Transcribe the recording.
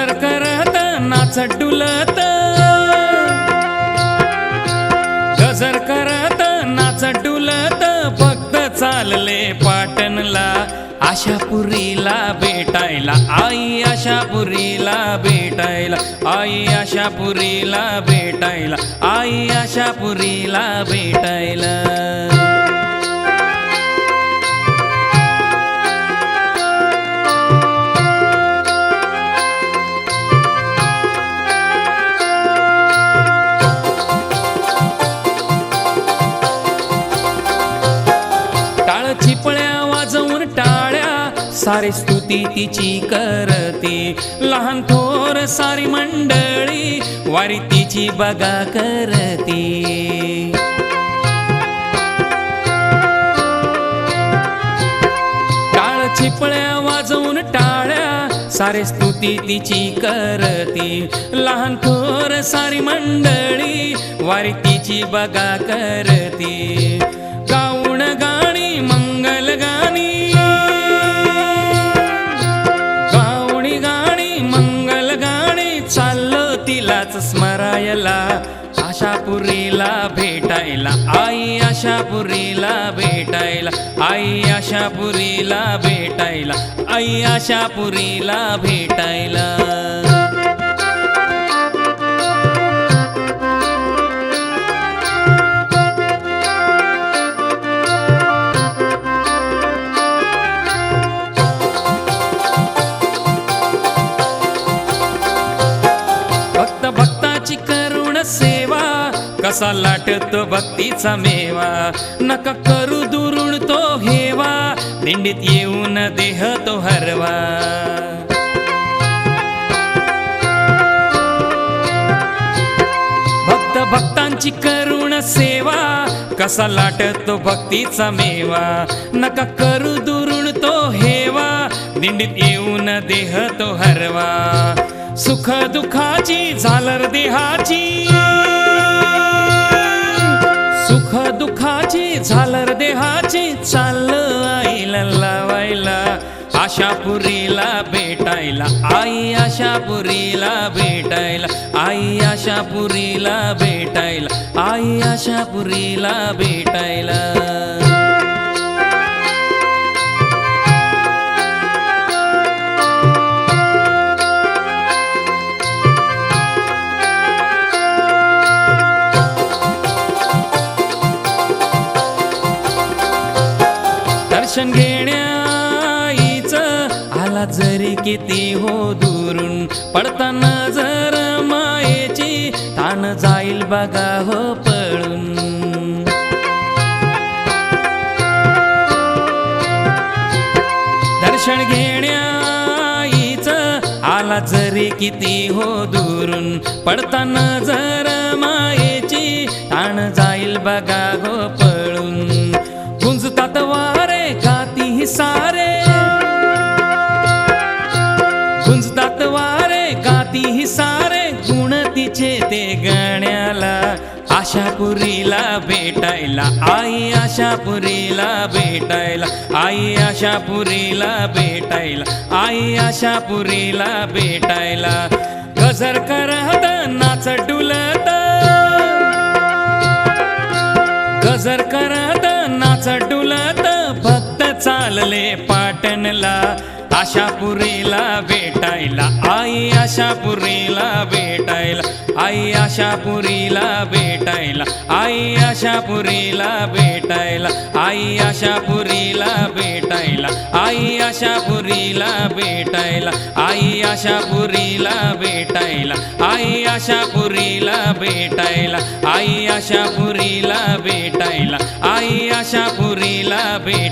गजर करत नाच डुलत. गजर करत नाच डुलत. भक्त चालले पाटणला आशापुरीला भेटायला. आई आशापुरीला भेटायला आई आशापुरीला भेटायला. आई आशापुरीला भेटायला. सारी स्तुती तिची करते. लहान थोर सारी मंडळी वारी तिची बघा करते. टाळ चिपळ्या वाजवून टाळ्या सारे स्तुती तिची करती. लहान थोर सारी मंडळी वारी तिची बघा करते. स्मरायला आशापुरीला भेटायला आई आशापुरीला भेटायला आई आशापुरीला भेटायला आई आशापुरीला भेटायला. सेवा कसा लाटतो भक्तीचा मेवा. नका करू दुरुण तो हेवा दिंडीत येऊन देह तो हरवा. भक्त भक्तांची करुण सेवा कसा लाटतो भक्तीचा मेवा. नका करू दुरुण तो हेवा दिंडीत येऊन देह तो हरवा. सुख दुखाची झालर देहाची झालर देहाची चाल आईला लावायला आशापुरीला भेटायला आई आशापुरीला भेटायला आई आशापुरीला भेटायला आई आशापुरीला भेटायला. दर्शन घेण्याईच आला जरी किती हो दुरून पडताना जर मायेची ताण जाईल बघा हो पळून. दर्शन घेण्याईच आला जरी किती हो दुरून पडताना जर मायेची ताण जाईल बघा हो आशापुरीला भेटायला आई आशापुरीला भेटायला आई आशापुरीला भेटायला आई आशापुरीला भेटायला. गजर करत नाच डुलत. गजर करत नाच डुलत. भक्त चालले पाटणला आशापुरीला भेटायला. आई आशापुरीला भेटायला आई आशापुरीला भेटायला. आई आशापुरीला भेटायला आई आशापुरीला भेटायला. आई आशापुरीला भेटायला आई आशापुरीला भेटायला. आई आशापुरीला भेटायला आई आशापुरीला भेटायला. आई आशापुरीला भेट